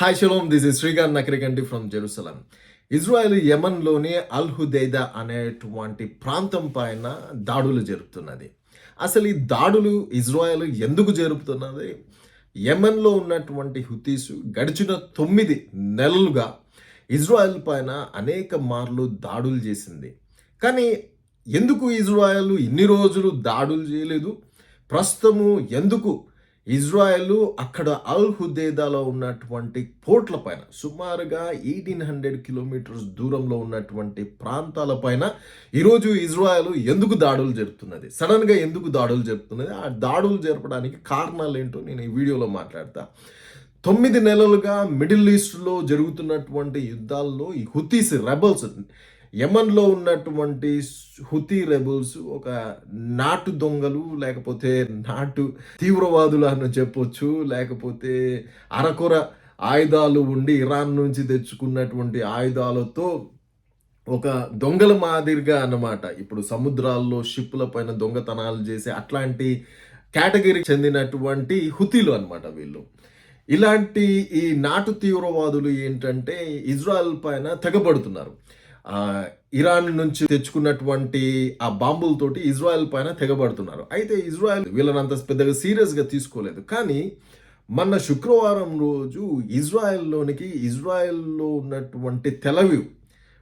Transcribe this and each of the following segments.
Hi shalom this is Srikanth Nakarikandi from Jerusalem Israel యమన్లోని Al Hodeidah అనేటువంటి ప్రాంతం పైన దాడులు జరుపుతున్నది. అసలు ఈ దాడులు ఇజ్రాయెల్ ఎందుకు జరుపుతున్నది? యమన్లో ఉన్నటువంటి హుతీసు గడిచిన తొమ్మిది నెలలుగా ఇజ్రాయెల్ పైన అనేక మార్లు దాడులు చేసింది. కానీ ఎందుకు ఇజ్రాయెల్ ఇన్ని రోజులు దాడులు చేయలేదు? ప్రస్తుతము ఎందుకు ఇజ్రాయెల్ అక్కడ అల్ హుదేదాలో ఉన్నటువంటి పోర్ట్ల పైన సుమారుగా ఎయిటీన్ హండ్రెడ్ కిలోమీటర్స్ దూరంలో ఉన్నటువంటి ప్రాంతాల పైన ఈరోజు ఇజ్రాయెల్ ఎందుకు దాడులు జరుపుతున్నది? సడన్గా ఎందుకు దాడులు జరుపుతున్నది? ఆ దాడులు జరపడానికి కారణాలు ఏంటో నేను ఈ వీడియోలో మాట్లాడతా. తొమ్మిది నెలలుగా మిడిల్ ఈస్ట్లో జరుగుతున్నటువంటి యుద్ధాల్లో ఈ హుతీస్ రెబల్స్ యమన్లో ఉన్నటువంటి హుతీ రెబుల్స్ ఒక నాటు దొంగలు లేకపోతే నాటు తీవ్రవాదులు అని చెప్పొచ్చు లేకపోతే అరకొర ఆయుధాలు ఉండి ఇరాన్ నుంచి తెచ్చుకున్నటువంటి ఆయుధాలతో ఒక దొంగల మాదిరిగా అన్నమాట. ఇప్పుడు సముద్రాల్లో షిప్పుల పైన దొంగతనాలు చేసే అట్లాంటి కేటగిరీకి చెందినటువంటి హుతీలు అనమాట వీళ్ళు. ఇలాంటి ఈ నాటు తీవ్రవాదులు ఏంటంటే ఇజ్రాయెల్ పైన తెగబడుతున్నారు. ఇరాన్ నుంచి తెచ్చుకున్నటువంటి ఆ బాంబులతోటి ఇజ్రాయెల్ పైన తెగబడుతున్నారు. అయితే ఇజ్రాయెల్ వీళ్ళని అంత పెద్దగా సీరియస్గా తీసుకోలేదు. కానీ మొన్న శుక్రవారం రోజు ఇజ్రాయెల్లోనికి ఇజ్రాయెల్లో ఉన్నటువంటి తెలవివ్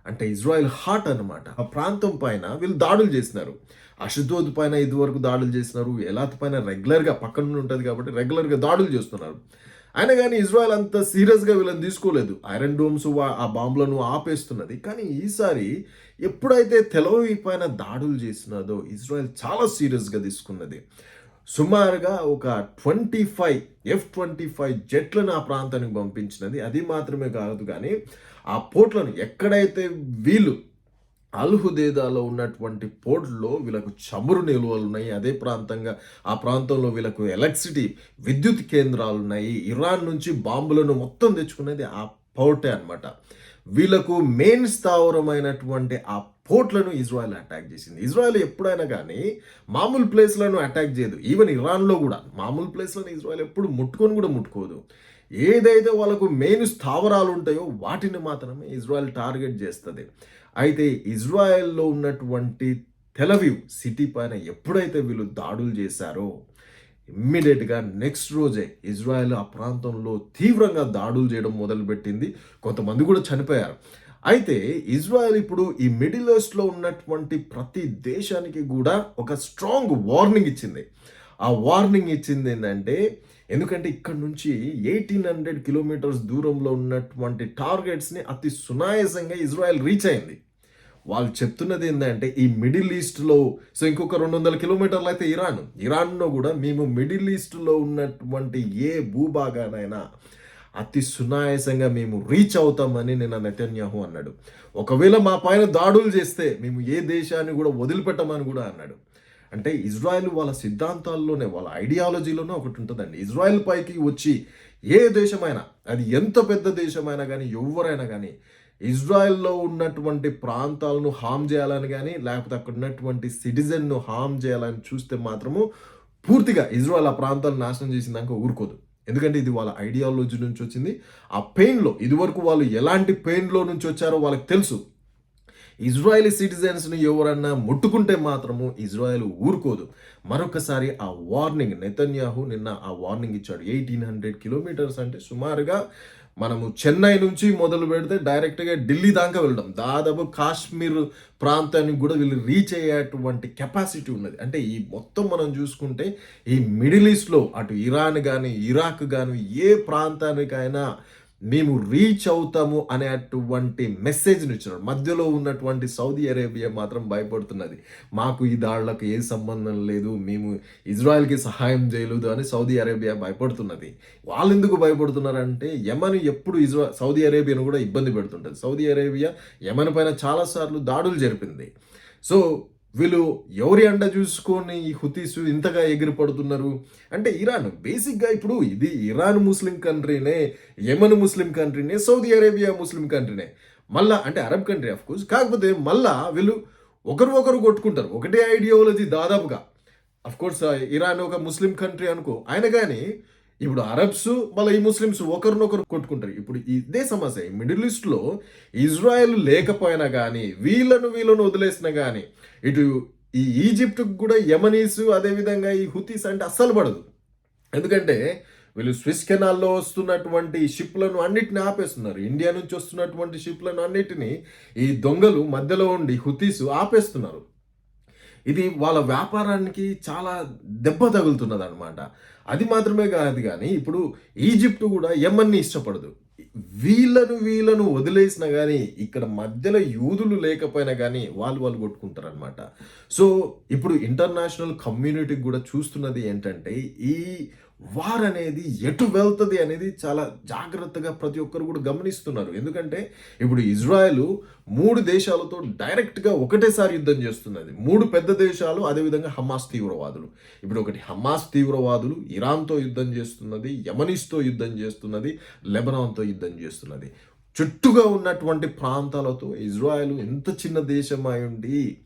అంటే ఇజ్రాయెల్ హార్ట్ అన్నమాట. ఆ ప్రాంతం పైన వీళ్ళు దాడులు చేసినారు. అషుదోద్ పైన ఇదివరకు దాడులు చేసినారు. ఎలాత్ పైన రెగ్యులర్గా పక్కన ఉంటుంది కాబట్టి రెగ్యులర్గా దాడులు చేస్తున్నారు. అయినా కానీ ఇజ్రాయెల్ అంత సీరియస్గా వీళ్ళని తీసుకోలేదు. ఐరన్ డోమ్స్ ఆ బాంబులను ఆపేస్తున్నది. కానీ ఈసారి ఎప్పుడైతే తెలవి పైన దాడులు చేసినదో ఇజ్రాయెల్ చాలా సీరియస్గా తీసుకున్నది. సుమారుగా ఒక twenty five F twenty five జెట్లను ఆ ప్రాంతానికి పంపించినది. అది మాత్రమే కాదు కానీ ఆ పోర్ట్లను ఎక్కడైతే వీళ్ళు అల్హుదేదాలో ఉన్నటువంటి పోర్ట్లో వీళ్ళకు చమురు నిల్వలు ఉన్నాయి. అదే ప్రాంతంగా ఆ ప్రాంతంలో వీళ్ళకు ఎలక్ట్రిసిటీ విద్యుత్ కేంద్రాలు ఉన్నాయి. ఇరాన్ నుంచి బాంబులను మొత్తం తెచ్చుకునేది ఆ పోర్టే అన్నమాట. వీళ్ళకు మెయిన్ స్థావరమైనటువంటి ఆ పోర్ట్లను ఇజ్రాయెల్ అటాక్ చేసింది. ఇజ్రాయెల్ ఎప్పుడైనా కానీ మామూలు ప్లేస్లను అటాక్ చేయదు. ఈవెన్ ఇరాన్లో కూడా మామూలు ప్లేస్లను ఇజ్రాయెల్ ఎప్పుడు ముట్టుకొని కూడా ముట్టుకోదు. ఏదైతే వాళ్ళకు మెయిన్ స్థావరాలు ఉంటాయో వాటిని మాత్రమే ఇజ్రాయెల్ టార్గెట్ చేస్తుంది. అయితే ఇజ్రాయెల్లో ఉన్నటువంటి తెలవివ్ సిటీ పైన ఎప్పుడైతే వీళ్ళు దాడులు చేశారో ఇమ్మీడియట్గా నెక్స్ట్ రోజే ఇజ్రాయెల్ ఆ ప్రాంతంలో తీవ్రంగా దాడులు చేయడం మొదలుపెట్టింది. కొంతమంది కూడా చనిపోయారు. అయితే ఇజ్రాయెల్ ఇప్పుడు ఈ మిడిల్ ఈస్ట్లో ఉన్నటువంటి ప్రతి దేశానికి కూడా ఒక స్ట్రాంగ్ వార్నింగ్ ఇచ్చింది. ఆ వార్నింగ్ ఇచ్చింది ఏంటంటే ఎందుకంటే ఇక్కడ నుంచి ఎయిటీన్ హండ్రెడ్ కిలోమీటర్స్ దూరంలో ఉన్నటువంటి టార్గెట్స్ని అతి సునాయాసంగా ఇజ్రాయెల్ రీచ్ అయింది. వాళ్ళు చెప్తున్నది ఏంటంటే ఈ మిడిల్ ఈస్ట్లో సో ఇంకొక రెండు వందల కిలోమీటర్లు అయితే ఇరాన్. ఇరాన్లో కూడా మేము మిడిల్ ఈస్ట్లో ఉన్నటువంటి ఏ భూభాగానైనా అతి సునాయాసంగా మేము రీచ్ అవుతామని నిన్న నెతన్యాహు అన్నాడు. ఒకవేళ మా పైన దాడులు చేస్తే మేము ఏ దేశాన్ని కూడా వదిలిపెట్టమని కూడా అన్నాడు. అంటే ఇజ్రాయెల్ వాళ్ళ సిద్ధాంతాల్లోనే వాళ్ళ ఐడియాలజీలోనే ఒకటి ఉంటుందండి. ఇజ్రాయెల్ పైకి వచ్చి ఏ దేశమైనా అది ఎంత పెద్ద దేశమైనా కానీ ఎవరైనా కానీ ఇజ్రాయెల్లో ఉన్నటువంటి ప్రాంతాలను హామ్ చేయాలని కానీ లేకపోతే అక్కడ ఉన్నటువంటి సిటిజన్ను హామ్ చేయాలని చూస్తే మాత్రము పూర్తిగా ఇజ్రాయెల్ ఆ ప్రాంతాలను నాశనం చేసిందాక ఊరుకోదు. ఎందుకంటే ఇది వాళ్ళ ఐడియాలజీ నుంచి వచ్చింది. ఆ పెయిన్లో ఇదివరకు వాళ్ళు ఎలాంటి పెయిన్లో నుంచి వచ్చారో వాళ్ళకి తెలుసు. ఇజ్రాయెలీ సిటిజన్స్ని ఎవరన్నా ముట్టుకుంటే మాత్రము ఇజ్రాయెల్ ఊరుకోదు. మరొకసారి ఆ వార్నింగ్ నెతన్యాహు నిన్న ఆ వార్నింగ్ ఇచ్చాడు. ఎయిటీన్ హండ్రెడ్ కిలోమీటర్స్ అంటే సుమారుగా మనము చెన్నై నుంచి మొదలు పెడితే డైరెక్ట్గా ఢిల్లీ దాకా వెళ్ళడం. దాదాపు కాశ్మీర్ ప్రాంతానికి కూడా వీళ్ళు రీచ్ అయ్యేటువంటి కెపాసిటీ ఉన్నది. అంటే ఈ మొత్తం మనం చూసుకుంటే ఈ మిడిల్ ఈస్ట్లో అటు ఇరాన్ కానీ ఇరాక్ కానీ ఏ ప్రాంతానికైనా మేము రీచ్ అవుతాము అనేటువంటి మెసేజ్ని ఇచ్చినాడు. మధ్యలో ఉన్నటువంటి సౌదీ అరేబియా మాత్రం భయపడుతున్నది. మాకు ఈ దాడులకు ఏ సంబంధం లేదు మేము ఇజ్రాయెల్కి సహాయం చేయలేదు అని సౌదీ అరేబియా భయపడుతున్నది. వాళ్ళు ఎందుకు భయపడుతున్నారంటే యమన్ ఎప్పుడు ఇజ్రా సౌదీ అరేబియాను కూడా ఇబ్బంది పెడుతుంటుంది. సౌదీ అరేబియా యమన్ పైన చాలాసార్లు దాడులు జరిపింది. సో వీళ్ళు ఎవరి అండ చూసుకొని ఈ హుతీసు ఇంతగా ఎగిరిపడుతున్నారు? అంటే ఇరాన్. బేసిక్గా ఇప్పుడు ఇది ఇరాన్ ముస్లిం కంట్రీనే యమన్ ముస్లిం కంట్రీనే సౌదీ అరేబియా ముస్లిం కంట్రీనే. మళ్ళా అంటే అరబ్ కంట్రీ ఆఫ్ కోర్స్ కాకపోతే మళ్ళా వీళ్ళు ఒకరు ఒకరు కొట్టుకుంటారు. ఒకటే ఐడియాలజీ దాదాపుగా. అఫ్ కోర్స్ ఇరాన్ ఒక ముస్లిం కంట్రీ అనుకో. ఆయన కానీ ఇప్పుడు అరబ్స్ మళ్ళీ ఈ ముస్లిమ్స్ ఒకరినొకరు కొట్టుకుంటారు. ఇప్పుడు ఇదే సమస్య. మిడిల్ ఈస్ట్లో ఇజ్రాయెల్ లేకపోయినా కానీ వీళ్ళను వీళ్ళను వదిలేసినా కానీ ఇటు ఈ ఈజిప్ట్కి కూడా యమనీసు అదేవిధంగా ఈ హుతీస్ అంటే అస్సలు పడదు. ఎందుకంటే వీళ్ళు స్విస్ కెనాల్లో వస్తున్నటువంటి షిప్లను అన్నిటిని ఆపేస్తున్నారు. ఇండియా నుంచి వస్తున్నటువంటి షిప్లను అన్నిటినీ ఈ దొంగలు మధ్యలో ఉండి హుతీస్ ఆపేస్తున్నారు. ఇది వాళ్ళ వ్యాపారానికి చాలా దెబ్బ తగులుతున్నది అనమాట అది మాత్రమే కాదు కానీ ఇప్పుడు ఈజిప్ట్ కూడా యమన్ని ఇష్టపడదు. వీళ్ళను వీళ్ళను వదిలేసినా కానీ ఇక్కడ మధ్యలో యూదులు లేకపోయినా కానీ వాళ్ళు వాళ్ళు కొట్టుకుంటారు అనమాట సో ఇప్పుడు ఇంటర్నేషనల్ కమ్యూనిటీకి కూడా చూస్తున్నది ఏంటంటే ఈ వార్ అనేది ఎటు వెళ్తుంది అనేది చాలా జాగ్రత్తగా ప్రతి ఒక్కరు కూడా గమనిస్తున్నారు. ఎందుకంటే ఇప్పుడు ఇజ్రాయెల్ మూడు దేశాలతో డైరెక్ట్గా ఒకటేసారి యుద్ధం చేస్తున్నది. మూడు పెద్ద దేశాలు అదేవిధంగా హమాస్ తీవ్రవాదులు. ఇప్పుడు ఒకటి హమాస్ తీవ్రవాదులు ఇరాన్తో యుద్ధం చేస్తున్నది యమనిస్తో యుద్ధం చేస్తున్నది లెబనాన్తో యుద్ధం చేస్తున్నది. చుట్టుగా ఉన్నటువంటి ప్రాంతాలతో ఇజ్రాయెల్ ఎంత చిన్న దేశం ఉండి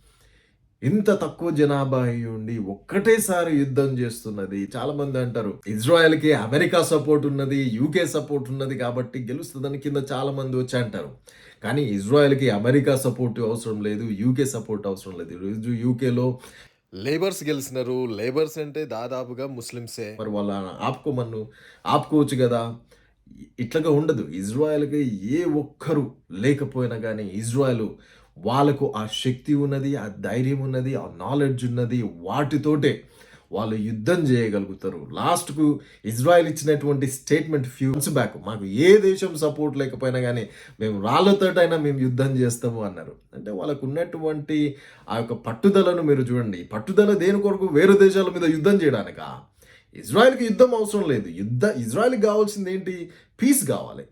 ఇంత తక్కువ జనాభా అయి ఉండి ఒక్కటేసారి యుద్ధం చేస్తున్నది. చాలా మంది అంటారు ఇజ్రాయెల్కి అమెరికా సపోర్ట్ ఉన్నది యూకే సపోర్ట్ ఉన్నది కాబట్టి గెలుస్తుందని కింద చాలా మంది వచ్చి అంటారు. కానీ ఇజ్రాయెల్కి అమెరికా సపోర్ట్ అవసరం లేదు యూకే సపోర్ట్ అవసరం లేదు. ఈరోజు యూకేలో లేబర్స్ గెలిచినారు. లేబర్స్ అంటే దాదాపుగా ముస్లిమ్సే. మరి వాళ్ళ ఆపుకోమన్ను ఆపుకోవచ్చు కదా. ఇట్లాగా ఉండదు. ఇజ్రాయెల్కి ఏ ఒక్కరు లేకపోయినా కానీ ఇజ్రాయెల్ వాళ్ళకు ఆ శక్తి ఉన్నది ఆ ధైర్యం ఉన్నది ఆ నాలెడ్జ్ ఉన్నది. వాటితోటే వాళ్ళు యుద్ధం చేయగలుగుతారు. లాస్ట్కు ఇజ్రాయెల్ ఇచ్చినటువంటి స్టేట్మెంట్ ఫ్యూ మంత్స్ బ్యాక్ మాకు ఏ దేశం సపోర్ట్ లేకపోయినా కానీ మేము రాళ్ళతోటైనా మేము యుద్ధం చేస్తాము అన్నారు. అంటే వాళ్ళకు ఉన్నటువంటి ఆ యొక్క పట్టుదలను మీరు చూడండి. పట్టుదల దేని కొరకు? వేరే దేశాల మీద యుద్ధం చేయడానికా? ఇజ్రాయెల్కి యుద్ధం అవసరం లేదు. యుద్ధ ఇజ్రాయెల్కి కావాల్సింది ఏంటి? పీస్ కావాలి.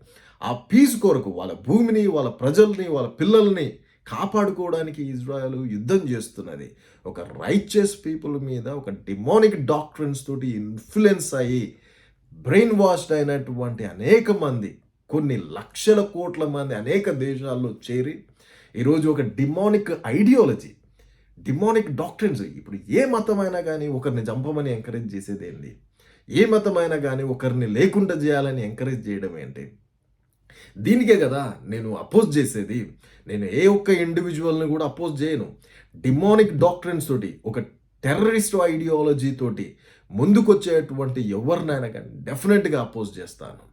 ఆ పీస్ కొరకు వాళ్ళ భూమిని వాళ్ళ ప్రజల్ని వాళ్ళ పిల్లల్ని కాపాడుకోవడానికి ఇజ్రాయెల్ యుద్ధం చేస్తున్నది. ఒక రైచియస్ పీపుల్ మీద ఒక డిమోనిక్ డాక్టర్స్ తోటి ఇన్ఫ్లుయెన్స్ అయ్యి బ్రెయిన్ వాష్డ్ అయినటువంటి అనేక మంది కొన్ని లక్షల కోట్ల మంది అనేక దేశాల్లో చేరి ఈరోజు ఒక డిమోనిక్ ఐడియాలజీ డిమోనిక్ డాక్టర్స్ ఇప్పుడు ఏ మతమైనా కానీ ఒకరిని చంపమని ఎంకరేజ్ చేసేది ఏంటి? ఏ మతమైనా కానీ ఒకరిని లేకుండా చేయాలని ఎంకరేజ్ చేయడం ఏంటి? దీనికే కదా నేను అపోజ్ చేసేది. నేను ఏ ఒక్క ఇండివిజువల్ని కూడా అపోజ్ చేయను. డిమానిక్ డాక్టరెన్స్ తోటి ఒక టెర్రరిస్ట్ ఐడియాలజీ తోటి ముందుకొచ్చేటువంటి ఎవరినైనా కానీ డెఫినెట్గా అపోజ్ చేస్తాను.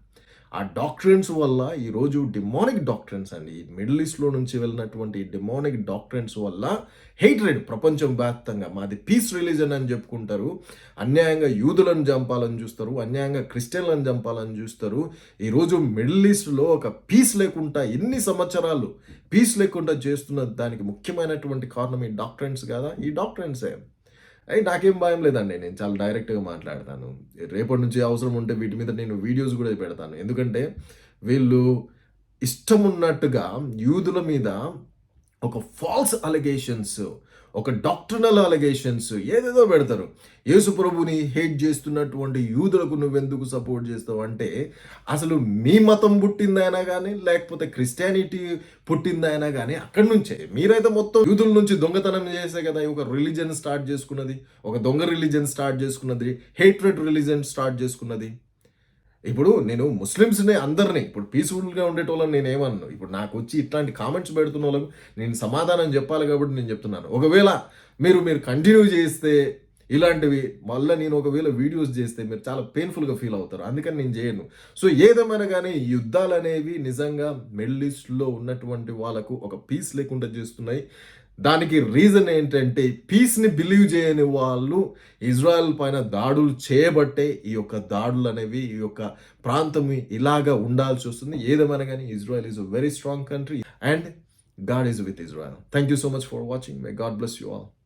ఆ డాక్టరెన్స్ వల్ల ఈరోజు డిమానిక్ డాక్టరెన్స్ అండి. మిడిల్ ఈస్ట్లో నుంచి వెళ్ళినటువంటి డిమానిక్ డాక్టరెన్స్ వల్ల హెయిట్రెడ్ ప్రపంచం వ్యాప్తంగా మాది పీస్ రిలీజన్ అని చెప్పుకుంటారు. అన్యాయంగా యూదులను చంపాలని చూస్తారు అన్యాయంగా క్రిస్టియన్లను చంపాలని చూస్తారు. ఈరోజు మిడిల్ ఈస్ట్లో ఒక పీస్ లేకుండా ఎన్ని సంవత్సరాలు పీస్ లేకుండా చేస్తున్న దానికి ముఖ్యమైనటువంటి కారణం ఈ డాక్టరెన్స్ కదా. ఈ డాక్టరెన్సే అయ్యి నాకేం భయం లేదండి. నేను చాలా డైరెక్ట్గా మాట్లాడతాను. రేపటి నుంచి అవసరం ఉంటే వీటి మీద నేను వీడియోస్ కూడా పెడతాను. ఎందుకంటే వీళ్ళు ఇష్టం ఉన్నట్టుగా యూదుల మీద ఒక ఫాల్స్ అలిగేషన్స్ ఒక డాక్టర్నల్ అలిగేషన్స్ ఏదేదో పెడతారు. యేసు ప్రభుని హేట్ చేస్తున్నటువంటి యూదులకు నువ్వెందుకు సపోర్ట్ చేస్తావు? అంటే అసలు మీ మతం పుట్టిందైనా కానీ లేకపోతే క్రిస్టియానిటీ పుట్టిందైనా కానీ అక్కడి నుంచే. మీరైతే మొత్తం యూదుల నుంచి దొంగతనం చేసే కదా ఒక రిలీజన్ స్టార్ట్ చేసుకున్నది. ఒక దొంగ రిలీజన్ స్టార్ట్ చేసుకున్నది. హేట్రెడ్ రిలీజన్ స్టార్ట్ చేసుకున్నది. ఇప్పుడు నేను ముస్లిమ్స్ని అందరినీ ఇప్పుడు పీస్ఫుల్గా ఉండేటోళ్ళని నేను ఏమన్నాను ఇప్పుడు నాకు వచ్చి ఇట్లాంటి కామెంట్స్ పెడుతున్న వాళ్ళకు నేను సమాధానం చెప్పాలి కాబట్టి నేను చెప్తున్నాను. ఒకవేళ మీరు మీరు కంటిన్యూ చేస్తే ఇలాంటివి మళ్ళీ నేను ఒకవేళ వీడియోస్ చేస్తే మీరు చాలా పెయిన్ఫుల్గా ఫీల్ అవుతారు. అందుకని నేను చేయను. సో ఏదేమైనా కానీ యుద్ధాలు అనేవి నిజంగా మిడిల్ ఈస్ట్లో ఉన్నటువంటి వాళ్ళకు ఒక పీస్ లేకుండా చేస్తున్నాయి. దానికి రీజన్ ఏంటంటే పీస్ని బిలీవ్ చేయని వాళ్ళు ఇజ్రాయెల్ పైన దాడులు చేయబట్టే ఈ యొక్క దాడులు అనేవి ఈ యొక్క ప్రాంతం ఇలాగా ఉండాల్సి వస్తుంది. ఏదేమైనా కానీ Israel is a very strong country and God is with Israel thank you so much for watching my God bless you all